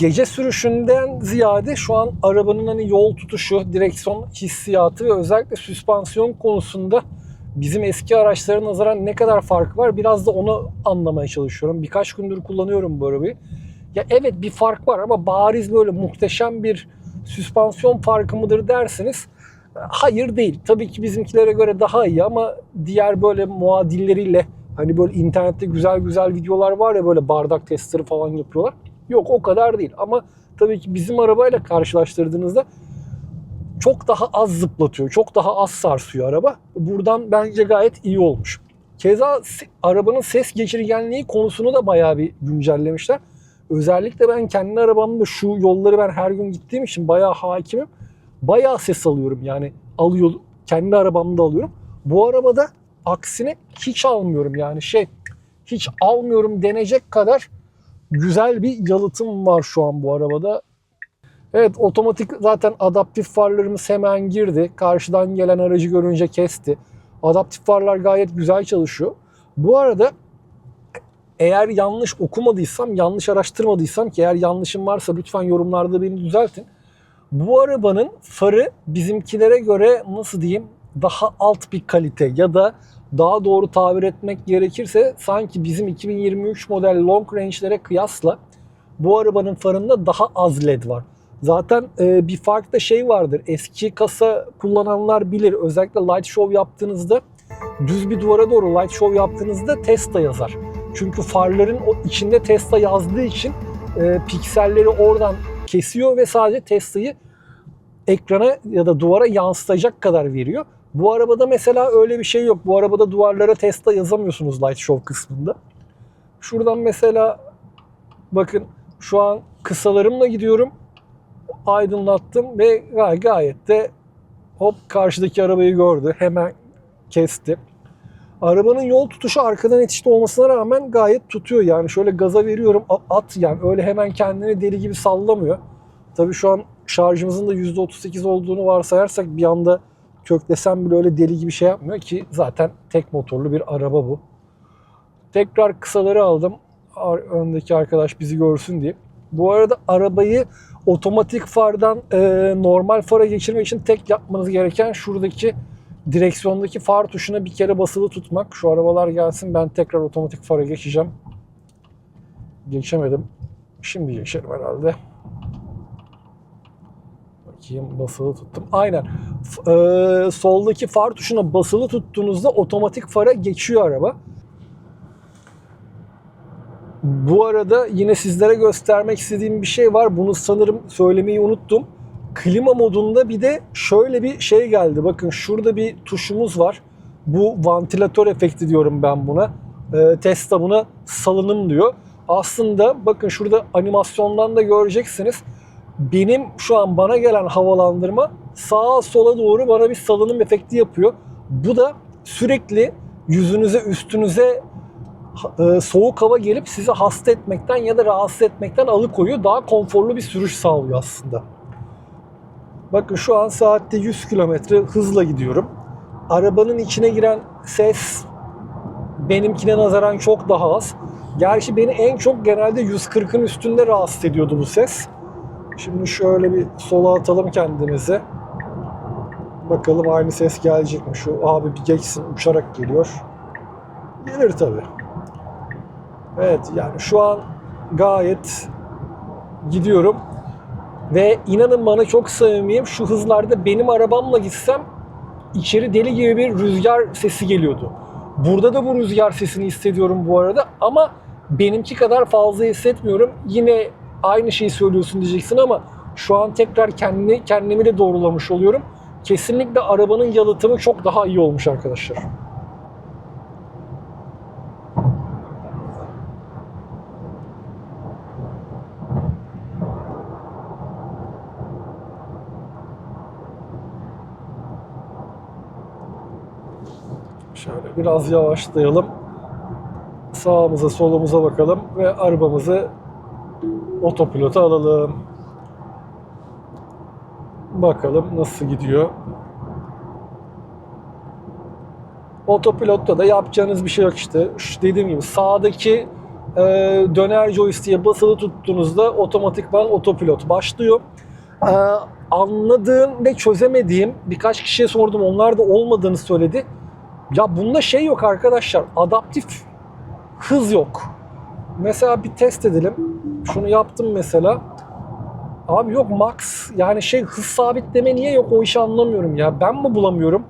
Gece sürüşünden ziyade şu an arabanın hani yol tutuşu, direksiyon hissiyatı ve özellikle süspansiyon konusunda bizim eski araçlara nazaran ne kadar fark var biraz da onu anlamaya çalışıyorum. Birkaç gündür kullanıyorum bu arabayı. Ya evet bir fark var ama bariz böyle muhteşem bir süspansiyon farkı mıdır derseniz hayır değil. Tabii ki bizimkilere göre daha iyi ama diğer böyle muadilleriyle hani böyle internette güzel güzel videolar var ya böyle bardak testleri falan yapıyorlar. Yok o kadar değil ama tabii ki bizim arabayla karşılaştırdığınızda çok daha az zıplatıyor, çok daha az sarsıyor araba. Buradan bence gayet iyi olmuş. Keza arabanın ses geçirgenliği konusunu da bayağı bir güncellemişler. Özellikle ben kendi arabamda şu yolları ben her gün gittiğim için bayağı hakimim. Bayağı ses alıyorum yani alıyor kendi arabamda alıyorum. Bu arabada aksine hiç almıyorum yani şey hiç almıyorum denecek kadar güzel bir yalıtım var şu an bu arabada. Evet otomatik zaten adaptif farlarımız hemen girdi. Karşıdan gelen aracı görünce kesti. Adaptif farlar gayet güzel çalışıyor. Bu arada eğer yanlış okumadıysam, yanlış araştırmadıysam ki eğer yanlışım varsa lütfen yorumlarda beni düzeltin. Bu arabanın farı bizimkilere göre nasıl diyeyim daha alt bir kalite ya da daha doğru tabir etmek gerekirse sanki bizim 2023 model long range'lere kıyasla bu arabanın farında daha az led var. Zaten e, bir farklı şey vardır. Eski kasa kullananlar bilir. Özellikle light show yaptığınızda düz bir duvara doğru light show yaptığınızda Tesla yazar. Çünkü farların o içinde Tesla yazdığı için e, pikselleri oradan kesiyor ve sadece Tesla'yı ekrana ya da duvara yansıtacak kadar veriyor. Bu arabada mesela öyle bir şey yok. Bu arabada duvarlara Tesla yazamıyorsunuz Light Show kısmında. Şuradan mesela bakın şu an kısalarımla gidiyorum. Aydınlattım ve gay- gayet de hop karşıdaki arabayı gördü. Hemen kesti. Arabanın yol tutuşu arkadan itişte olmasına rağmen gayet tutuyor. Yani şöyle gaza veriyorum at yani öyle hemen kendini deli gibi sallamıyor. Tabii şu an şarjımızın da %38 olduğunu varsayarsak bir anda köklesem bile öyle deli gibi şey yapmıyor ki zaten tek motorlu bir araba bu. Tekrar kısaları aldım. Öndeki arkadaş bizi görsün diye. Bu arada arabayı otomatik fardan e, normal fara geçirmek için tek yapmanız gereken şuradaki direksiyondaki far tuşuna bir kere basılı tutmak. Şu arabalar gelsin ben tekrar otomatik fara geçeceğim. Geçemedim. Şimdi geçerim herhalde. Bakayım basılı tuttum. Aynen. F- e, soldaki far tuşuna basılı tuttuğunuzda otomatik fara geçiyor araba. Bu arada yine sizlere göstermek istediğim bir şey var. Bunu sanırım söylemeyi unuttum. Klima modunda bir de şöyle bir şey geldi. Bakın şurada bir tuşumuz var. Bu vantilatör efekti diyorum ben buna. Ee, Tesla buna salınım diyor. Aslında bakın şurada animasyondan da göreceksiniz. Benim şu an bana gelen havalandırma sağa sola doğru bana bir salınım efekti yapıyor. Bu da sürekli yüzünüze üstünüze e, soğuk hava gelip sizi hasta etmekten ya da rahatsız etmekten alıkoyuyor. Daha konforlu bir sürüş sağlıyor aslında. Bakın şu an saatte 100 kilometre hızla gidiyorum. Arabanın içine giren ses benimkine nazaran çok daha az. Gerçi beni en çok genelde 140'ın üstünde rahatsız ediyordu bu ses. Şimdi şöyle bir sola atalım kendimizi. Bakalım aynı ses gelecek mi? Şu abi bir geçsin uçarak geliyor. Gelir tabii. Evet yani şu an gayet gidiyorum. Ve inanın bana çok samimiyim. Şu hızlarda benim arabamla gitsem içeri deli gibi bir rüzgar sesi geliyordu. Burada da bu rüzgar sesini hissediyorum bu arada ama benimki kadar fazla hissetmiyorum. Yine aynı şeyi söylüyorsun diyeceksin ama şu an tekrar kendini kendimi de doğrulamış oluyorum. Kesinlikle arabanın yalıtımı çok daha iyi olmuş arkadaşlar. Şöyle biraz yavaşlayalım. Sağımıza solumuza bakalım ve arabamızı otopilota alalım. Bakalım nasıl gidiyor. Otopilotta da yapacağınız bir şey yok işte. Şu dediğim gibi sağdaki e, döner joystick'e basılı tuttuğunuzda otomatikman otopilot başlıyor. E, anladığım ve çözemediğim birkaç kişiye sordum. Onlar da olmadığını söyledi. Ya bunda şey yok arkadaşlar. Adaptif hız yok. Mesela bir test edelim. Şunu yaptım mesela. Abi yok max yani şey hız sabitleme niye yok o işi anlamıyorum ya. Ben mi bulamıyorum?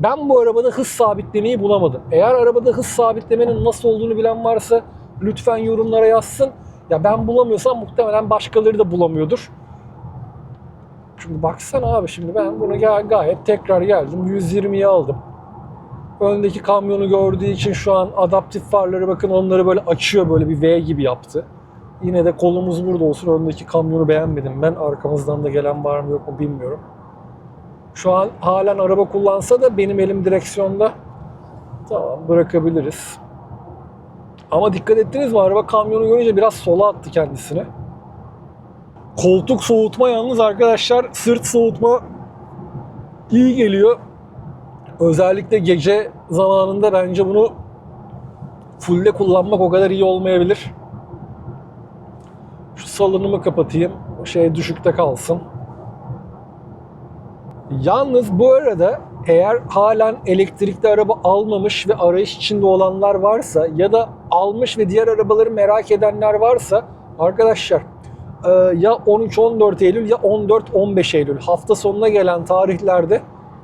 Ben bu arabada hız sabitlemeyi bulamadım. Eğer arabada hız sabitlemenin nasıl olduğunu bilen varsa lütfen yorumlara yazsın. Ya ben bulamıyorsam muhtemelen başkaları da bulamıyordur. Çünkü baksana abi şimdi ben bunu ga- gayet tekrar geldim. 120'ye aldım. Öndeki kamyonu gördüğü için şu an adaptif farları bakın onları böyle açıyor böyle bir V gibi yaptı. Yine de kolumuz burada olsun. Öndeki kamyonu beğenmedim ben. Arkamızdan da gelen var mı yok mu bilmiyorum. Şu an halen araba kullansa da benim elim direksiyonda. Tamam bırakabiliriz. Ama dikkat ettiniz mi? Araba kamyonu görünce biraz sola attı kendisini. Koltuk soğutma yalnız arkadaşlar sırt soğutma iyi geliyor. Özellikle gece zamanında bence bunu fulle kullanmak o kadar iyi olmayabilir. Şu salınımı kapatayım. Şey düşükte kalsın. Yalnız bu arada eğer halen elektrikli araba almamış ve arayış içinde olanlar varsa ya da almış ve diğer arabaları merak edenler varsa arkadaşlar e, ya 13-14 Eylül ya 14-15 Eylül hafta sonuna gelen tarihlerde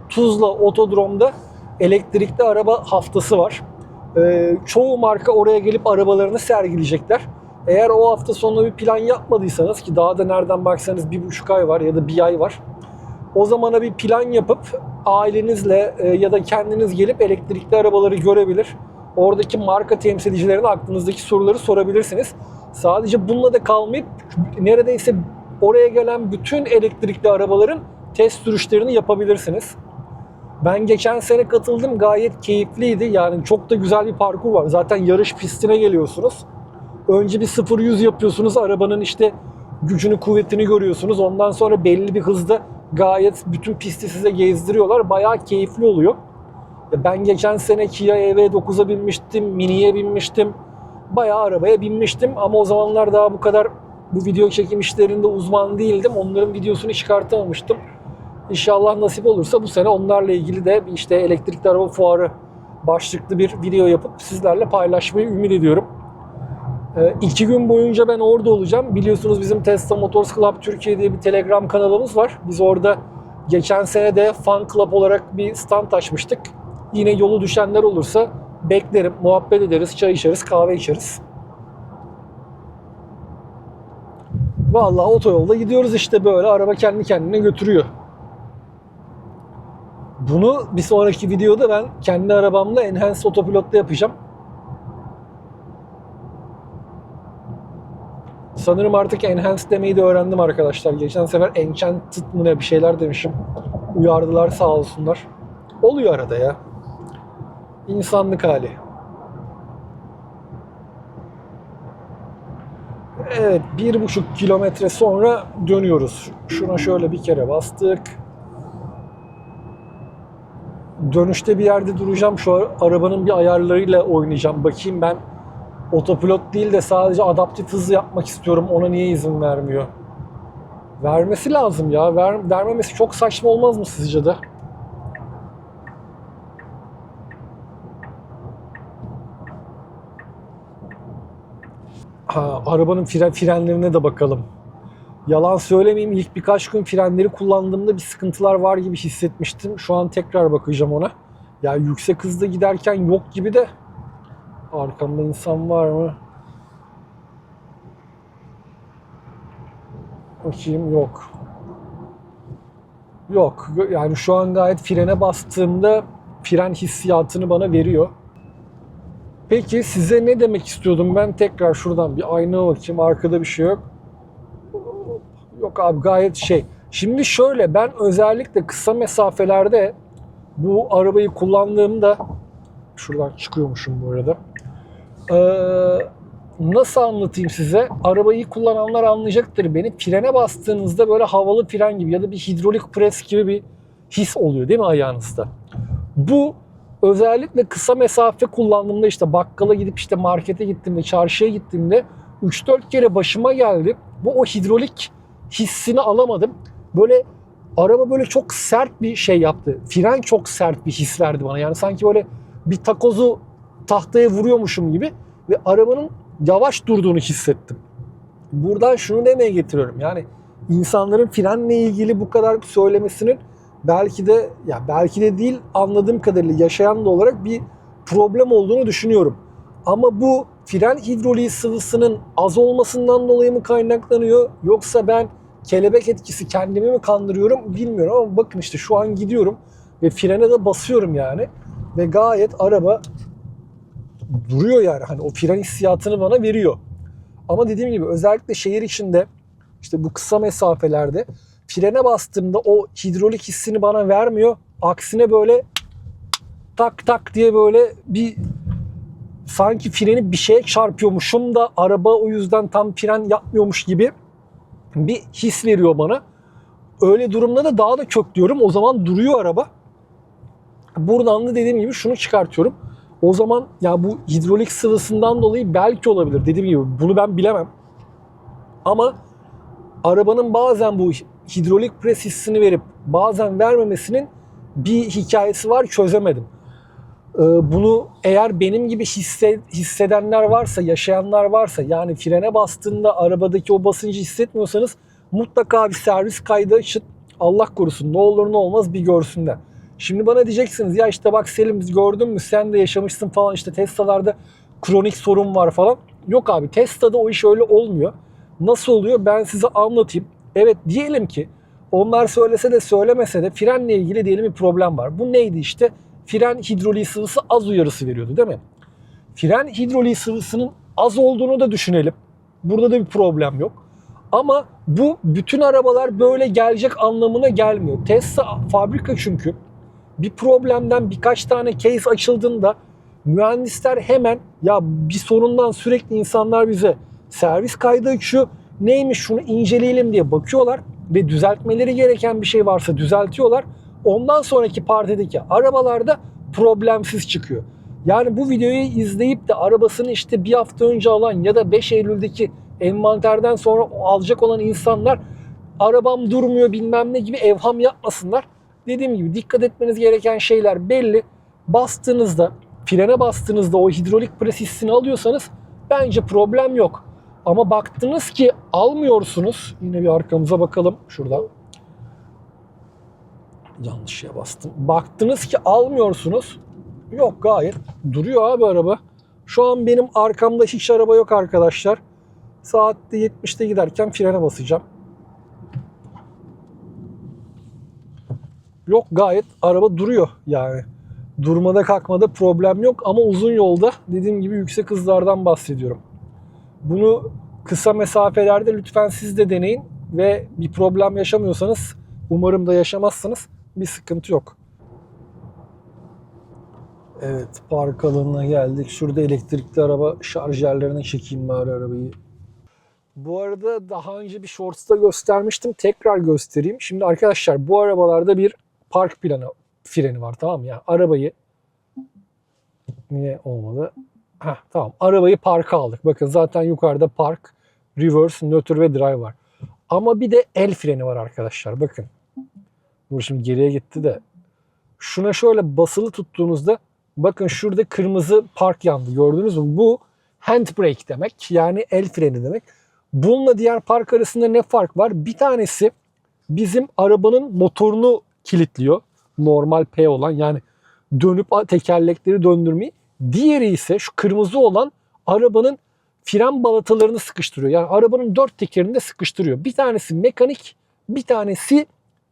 Tuzla Otodrom'da elektrikli araba haftası var. E, çoğu marka oraya gelip arabalarını sergileyecekler. Eğer o hafta sonu bir plan yapmadıysanız ki daha da nereden baksanız bir buçuk ay var ya da bir ay var. O zamana bir plan yapıp ailenizle e, ya da kendiniz gelip elektrikli arabaları görebilir. Oradaki marka temsilcilerine aklınızdaki soruları sorabilirsiniz. Sadece bununla da kalmayıp neredeyse oraya gelen bütün elektrikli arabaların test sürüşlerini yapabilirsiniz. Ben geçen sene katıldım gayet keyifliydi. Yani çok da güzel bir parkur var. Zaten yarış pistine geliyorsunuz. Önce bir 0-100 yapıyorsunuz. Arabanın işte gücünü, kuvvetini görüyorsunuz. Ondan sonra belli bir hızda gayet bütün pisti size gezdiriyorlar. Bayağı keyifli oluyor. Ya Ben geçen sene Kia EV9'a binmiştim, Mini'ye binmiştim. Bayağı arabaya binmiştim ama o zamanlar daha bu kadar bu video çekim işlerinde uzman değildim. Onların videosunu çıkartamamıştım. İnşallah nasip olursa bu sene onlarla ilgili de işte elektrikli araba fuarı başlıklı bir video yapıp sizlerle paylaşmayı ümit ediyorum. Ee, iki gün boyunca ben orada olacağım. Biliyorsunuz bizim Tesla Motors Club Türkiye diye bir Telegram kanalımız var. Biz orada geçen sene de Fan Club olarak bir stand açmıştık. Yine yolu düşenler olursa beklerim, muhabbet ederiz, çay içeriz, kahve içeriz. Vallahi otoyolda gidiyoruz işte böyle. Araba kendi kendine götürüyor. Bunu bir sonraki videoda ben kendi arabamla Enhanced Autopilot'ta yapacağım. Sanırım artık Enhanced demeyi de öğrendim arkadaşlar. Geçen sefer Enchanted mı ne bir şeyler demişim. Uyardılar sağ olsunlar. Oluyor arada ya. İnsanlık hali. Evet, bir buçuk kilometre sonra dönüyoruz. Şuna şöyle bir kere bastık. Dönüşte bir yerde duracağım. Şu arabanın bir ayarlarıyla oynayacağım. Bakayım ben otopilot değil de sadece adaptif hızı yapmak istiyorum. Ona niye izin vermiyor? Vermesi lazım ya. Ver, vermemesi çok saçma olmaz mı sizce de? Ha, arabanın fren, frenlerine de bakalım. Yalan söylemeyeyim ilk birkaç gün frenleri kullandığımda bir sıkıntılar var gibi hissetmiştim. Şu an tekrar bakacağım ona. Ya yüksek hızda giderken yok gibi de arkamda insan var mı? Bakayım yok. Yok. Yani şu an gayet frene bastığımda fren hissiyatını bana veriyor. Peki size ne demek istiyordum ben? Tekrar şuradan bir aynaya bakayım. Arkada bir şey yok. Yok abi gayet şey. Şimdi şöyle ben özellikle kısa mesafelerde bu arabayı kullandığımda şuradan çıkıyormuşum bu arada. Ee, nasıl anlatayım size? Arabayı kullananlar anlayacaktır beni. Frene bastığınızda böyle havalı fren gibi ya da bir hidrolik pres gibi bir his oluyor değil mi ayağınızda? Bu özellikle kısa mesafe kullandığımda işte bakkala gidip işte markete gittiğimde, çarşıya gittiğimde 3-4 kere başıma geldi. Bu o hidrolik hissini alamadım. Böyle araba böyle çok sert bir şey yaptı. Fren çok sert bir his verdi bana. Yani sanki böyle bir takozu tahtaya vuruyormuşum gibi ve arabanın yavaş durduğunu hissettim. Buradan şunu demeye getiriyorum. Yani insanların frenle ilgili bu kadar söylemesinin belki de ya belki de değil anladığım kadarıyla yaşayan da olarak bir problem olduğunu düşünüyorum. Ama bu fren hidroliği sıvısının az olmasından dolayı mı kaynaklanıyor yoksa ben kelebek etkisi kendimi mi kandırıyorum bilmiyorum ama bakın işte şu an gidiyorum ve frene de basıyorum yani ve gayet araba duruyor yani hani o fren hissiyatını bana veriyor. Ama dediğim gibi özellikle şehir içinde işte bu kısa mesafelerde frene bastığımda o hidrolik hissini bana vermiyor. Aksine böyle tak tak diye böyle bir sanki freni bir şeye çarpıyormuşum da araba o yüzden tam fren yapmıyormuş gibi bir his veriyor bana. Öyle durumda da daha da köklüyorum. O zaman duruyor araba. Buradan da dediğim gibi şunu çıkartıyorum. O zaman ya bu hidrolik sıvısından dolayı belki olabilir. Dediğim gibi bunu ben bilemem. Ama arabanın bazen bu hidrolik pres hissini verip bazen vermemesinin bir hikayesi var çözemedim. Ee, Bunu eğer benim gibi hisse, hissedenler varsa, yaşayanlar varsa yani frene bastığında arabadaki o basıncı hissetmiyorsanız mutlaka bir servis kaydı açın. Allah korusun ne olur ne olmaz bir görsünler. Şimdi bana diyeceksiniz ya işte bak Selim gördün mü sen de yaşamışsın falan işte Tesla'larda kronik sorun var falan. Yok abi Tesla'da o iş öyle olmuyor. Nasıl oluyor ben size anlatayım. Evet diyelim ki onlar söylese de söylemese de frenle ilgili diyelim bir problem var. Bu neydi işte? Fren hidroliği sıvısı az uyarısı veriyordu değil mi? Fren hidroliği sıvısının az olduğunu da düşünelim. Burada da bir problem yok. Ama bu bütün arabalar böyle gelecek anlamına gelmiyor. Tesla fabrika çünkü bir problemden birkaç tane case açıldığında mühendisler hemen ya bir sorundan sürekli insanlar bize servis kaydı açıyor. Neymiş şunu inceleyelim diye bakıyorlar ve düzeltmeleri gereken bir şey varsa düzeltiyorlar. Ondan sonraki partideki arabalarda problemsiz çıkıyor. Yani bu videoyu izleyip de arabasını işte bir hafta önce alan ya da 5 Eylül'deki envanterden sonra alacak olan insanlar arabam durmuyor bilmem ne gibi evham yapmasınlar. Dediğim gibi dikkat etmeniz gereken şeyler belli. Bastığınızda, frene bastığınızda o hidrolik pres hissini alıyorsanız bence problem yok. Ama baktınız ki almıyorsunuz. Yine bir arkamıza bakalım şurada. Yanlış şeye bastım. Baktınız ki almıyorsunuz. Yok gayet duruyor abi araba. Şu an benim arkamda hiç araba yok arkadaşlar. Saatte 70'te giderken frene basacağım. Yok gayet araba duruyor yani. Durmada kalkmada problem yok ama uzun yolda dediğim gibi yüksek hızlardan bahsediyorum. Bunu kısa mesafelerde lütfen siz de deneyin ve bir problem yaşamıyorsanız umarım da yaşamazsınız bir sıkıntı yok. Evet park alanına geldik. Şurada elektrikli araba şarj yerlerine çekeyim bari arabayı. Bu arada daha önce bir shorts'ta göstermiştim. Tekrar göstereyim. Şimdi arkadaşlar bu arabalarda bir park planı freni var tamam mı? Yani arabayı niye olmadı? Heh, tamam. Arabayı parka aldık. Bakın zaten yukarıda park, reverse, nötr ve drive var. Ama bir de el freni var arkadaşlar. Bakın. Dur şimdi geriye gitti de. Şuna şöyle basılı tuttuğunuzda bakın şurada kırmızı park yandı. Gördünüz mü? Bu handbrake demek. Yani el freni demek. Bununla diğer park arasında ne fark var? Bir tanesi bizim arabanın motorunu kilitliyor. Normal P olan yani dönüp tekerlekleri döndürmeyi. Diğeri ise şu kırmızı olan arabanın fren balatalarını sıkıştırıyor. Yani arabanın dört tekerini de sıkıştırıyor. Bir tanesi mekanik, bir tanesi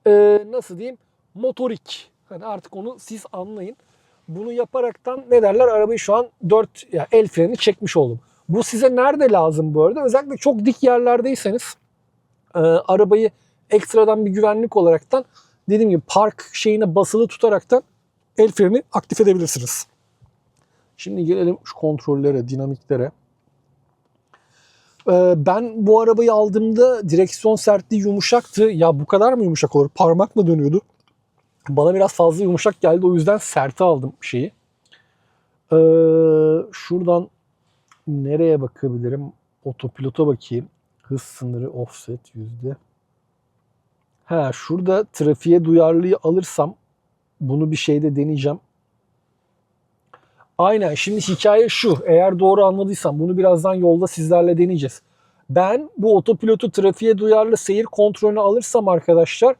e, nasıl diyeyim motorik. Hani artık onu siz anlayın. Bunu yaparaktan ne derler arabayı şu an dört yani el freni çekmiş oldum. Bu size nerede lazım bu arada? Özellikle çok dik yerlerdeyseniz e, arabayı ekstradan bir güvenlik olaraktan dediğim gibi park şeyine basılı tutaraktan el freni aktif edebilirsiniz. Şimdi gelelim şu kontrollere, dinamiklere. Ee, Ben bu arabayı aldığımda direksiyon sertliği yumuşaktı. Ya bu kadar mı yumuşak olur? Parmak mı dönüyordu? Bana biraz fazla yumuşak geldi. O yüzden serte aldım şeyi. Ee, şuradan nereye bakabilirim? Otopilota bakayım. Hız sınırı offset yüzde. Ha şurada trafiğe duyarlıyı alırsam bunu bir şeyde deneyeceğim. Aynen şimdi hikaye şu. Eğer doğru anladıysam bunu birazdan yolda sizlerle deneyeceğiz. Ben bu otopilotu trafiğe duyarlı seyir kontrolünü alırsam arkadaşlar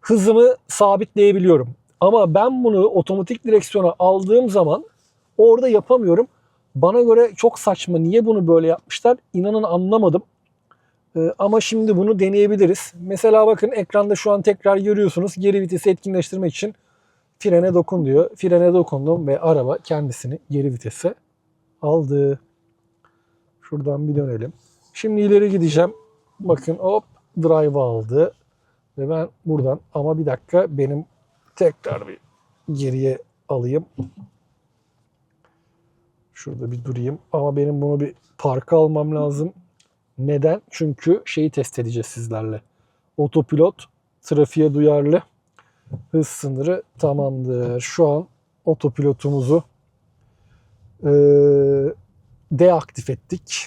hızımı sabitleyebiliyorum. Ama ben bunu otomatik direksiyona aldığım zaman orada yapamıyorum. Bana göre çok saçma. Niye bunu böyle yapmışlar? İnanın anlamadım. Ee, ama şimdi bunu deneyebiliriz. Mesela bakın ekranda şu an tekrar görüyorsunuz. Geri vitesi etkinleştirmek için frene dokun diyor. Frene dokundum ve araba kendisini geri vitese aldı. Şuradan bir dönelim. Şimdi ileri gideceğim. Bakın hop drive aldı. Ve ben buradan ama bir dakika benim tekrar bir geriye alayım. Şurada bir durayım. Ama benim bunu bir parka almam lazım. Neden? Çünkü şeyi test edeceğiz sizlerle. Otopilot trafiğe duyarlı. Hız sınırı tamamdır. Şu an otopilotumuzu eee deaktif ettik.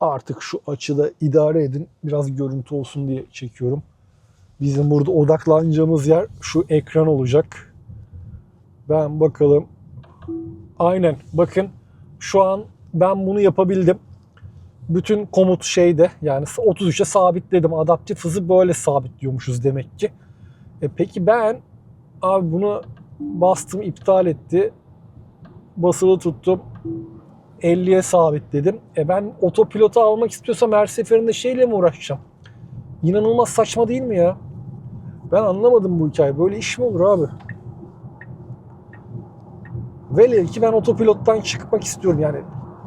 Artık şu açıda idare edin. Biraz görüntü olsun diye çekiyorum. Bizim burada odaklanacağımız yer şu ekran olacak. Ben bakalım. Aynen bakın şu an ben bunu yapabildim. Bütün komut şeyde yani 33'e sabitledim. Adaptif hızı böyle sabitliyormuşuz demek ki. E peki ben abi bunu bastım iptal etti. Basılı tuttum. 50'ye sabitledim. E ben otopilota almak istiyorsam her seferinde şeyle mi uğraşacağım? İnanılmaz saçma değil mi ya? Ben anlamadım bu hikaye. Böyle iş mi olur abi? Velev ki ben otopilottan çıkmak istiyorum yani.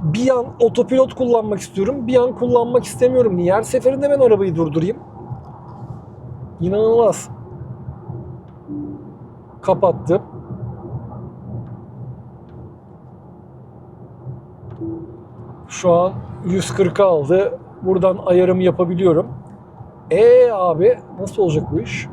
Bir an otopilot kullanmak istiyorum. Bir an kullanmak istemiyorum. Niye? Her seferinde ben arabayı durdurayım. İnanılmaz. Kapattım. Şu an 140'a aldı. Buradan ayarımı yapabiliyorum. E abi nasıl olacak bu iş?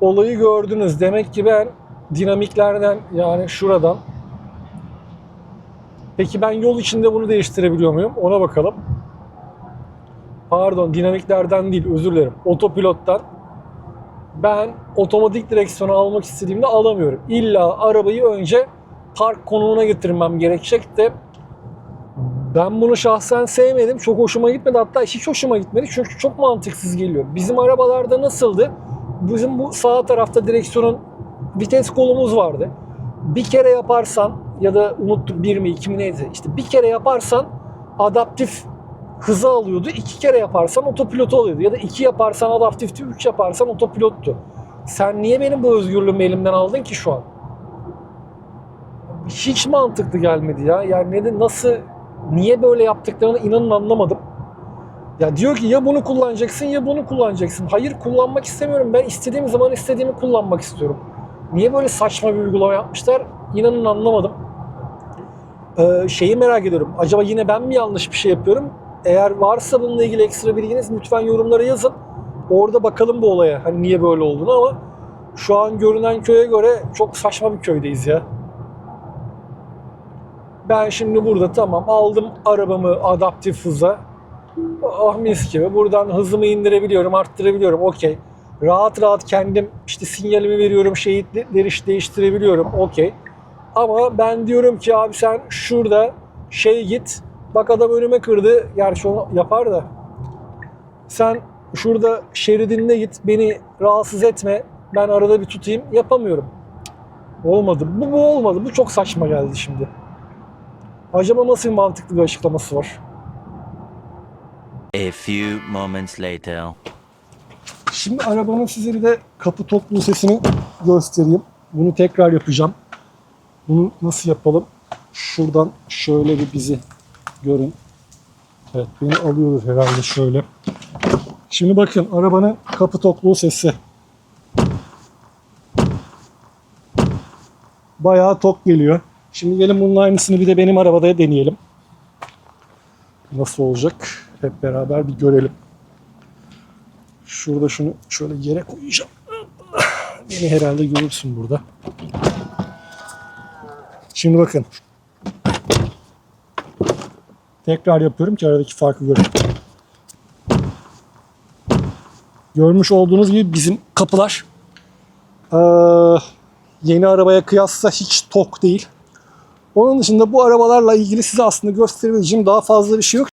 Olayı gördünüz. Demek ki ben dinamiklerden yani şuradan Peki ben yol içinde bunu değiştirebiliyor muyum? Ona bakalım. Pardon dinamiklerden değil özür dilerim. Otopilottan ben otomatik direksiyonu almak istediğimde alamıyorum. İlla arabayı önce park konumuna getirmem gerekecek de ben bunu şahsen sevmedim. Çok hoşuma gitmedi. Hatta hiç hoşuma gitmedi. Çünkü çok mantıksız geliyor. Bizim arabalarda nasıldı? Bizim bu sağ tarafta direksiyonun vites kolumuz vardı. Bir kere yaparsan ya da unuttum bir mi iki mi neydi işte bir kere yaparsan adaptif hızı alıyordu. iki kere yaparsan otopilotu alıyordu. Ya da iki yaparsan adaptifti, üç yaparsan otopilottu. Sen niye benim bu özgürlüğümü elimden aldın ki şu an? Hiç mantıklı gelmedi ya. Yani ne de nasıl, niye böyle yaptıklarını inanın anlamadım. Ya diyor ki ya bunu kullanacaksın ya bunu kullanacaksın. Hayır kullanmak istemiyorum. Ben istediğim zaman istediğimi kullanmak istiyorum. Niye böyle saçma bir uygulama yapmışlar? İnanın anlamadım. Ee, şeyi merak ediyorum. Acaba yine ben mi yanlış bir şey yapıyorum? Eğer varsa bununla ilgili ekstra bilginiz lütfen yorumlara yazın. Orada bakalım bu olaya. Hani niye böyle olduğunu ama şu an görünen köye göre çok saçma bir köydeyiz ya. Ben şimdi burada tamam aldım arabamı adaptif hıza. Ah mis gibi. Buradan hızımı indirebiliyorum, arttırabiliyorum. Okey. Rahat rahat kendim işte sinyalimi veriyorum, şehitleri değiştirebiliyorum. Okey. Ama ben diyorum ki abi sen şurada şey git. Bak adam önüme kırdı. Gerçi onu yapar da. Sen şurada şeridinde git. Beni rahatsız etme. Ben arada bir tutayım. Yapamıyorum. Olmadı. Bu, bu olmadı. Bu çok saçma geldi şimdi. Acaba nasıl mantıklı bir açıklaması var? A few moments later. Şimdi arabanın size bir de kapı toplu sesini göstereyim. Bunu tekrar yapacağım. Bunu nasıl yapalım? Şuradan şöyle bir bizi görün. Evet beni alıyordur herhalde şöyle. Şimdi bakın arabanın kapı tokluğu sesi. Bayağı tok geliyor. Şimdi gelin bunun aynısını bir de benim arabada deneyelim. Nasıl olacak? Hep beraber bir görelim. Şurada şunu şöyle yere koyacağım. Beni herhalde görürsün burada. Şimdi bakın. Tekrar yapıyorum ki aradaki farkı görün. Görmüş olduğunuz gibi bizim kapılar eee, yeni arabaya kıyasla hiç tok değil. Onun dışında bu arabalarla ilgili size aslında gösterebileceğim daha fazla bir şey yok.